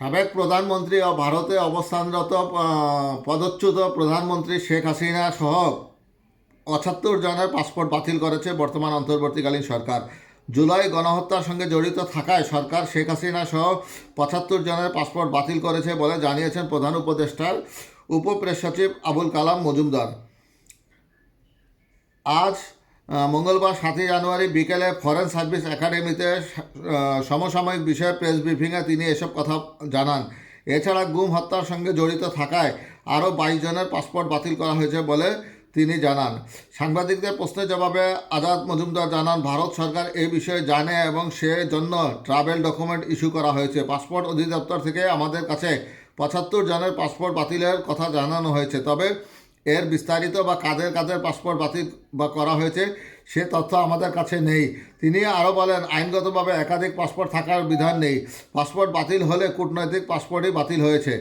সাবেক প্রধানমন্ত্রী ও ভারতে অবস্থানরত পদচ্যুত প্রধানমন্ত্রী শেখ হাসিনা সহ পঁচাত্তর জনের পাসপোর্ট বাতিল করেছে বর্তমান অন্তর্বর্তীকালীন সরকার। জুলাই গণহত্যার সঙ্গে জড়িত থাকায় সরকার শেখ হাসিনা সহ পঁচাত্তর জনের পাসপোর্ট বাতিল করেছে বলে জানিয়েছেন প্রধান উপদেষ্টার উপপ্রেস সচিব আবুল কালাম মজুমদার। আজ মঙ্গলবার সাতই জানুয়ারি বিকেলে ফরেন সার্ভিস একাডেমিতে সমসাময়িক বিষয়ে প্রেস ব্রিফিংয়ে তিনি এসব কথা জানান। এছাড়া গুম হত্যার সঙ্গে জড়িত থাকায় আরও বাইশ জনের পাসপোর্ট বাতিল করা হয়েছে বলে তিনি জানান। সাংবাদিকদের প্রশ্নের জবাবে আজাদ মজুমদার জানান, ভারত সরকার এই বিষয়ে জানে এবং সে জন্য ট্রাভেল ডকুমেন্ট ইস্যু করা হয়েছে। পাসপোর্ট অধিদপ্তর থেকে আমাদের কাছে পঁচাত্তর জনের পাসপোর্ট বাতিলের কথা জানানো হয়েছে। তবে এর বিস্তারিত বা কাদের কাদের পাসপোর্ট বাতিল বা করা হয়েছে, সে তথ্য আমাদের কাছে নেই। তিনি আরও বলেন, আইনগতভাবে একাধিক পাসপোর্ট থাকার বিধান নেই। পাসপোর্ট বাতিল হলে কূটনৈতিক পাসপোর্টই বাতিল হয়েছে।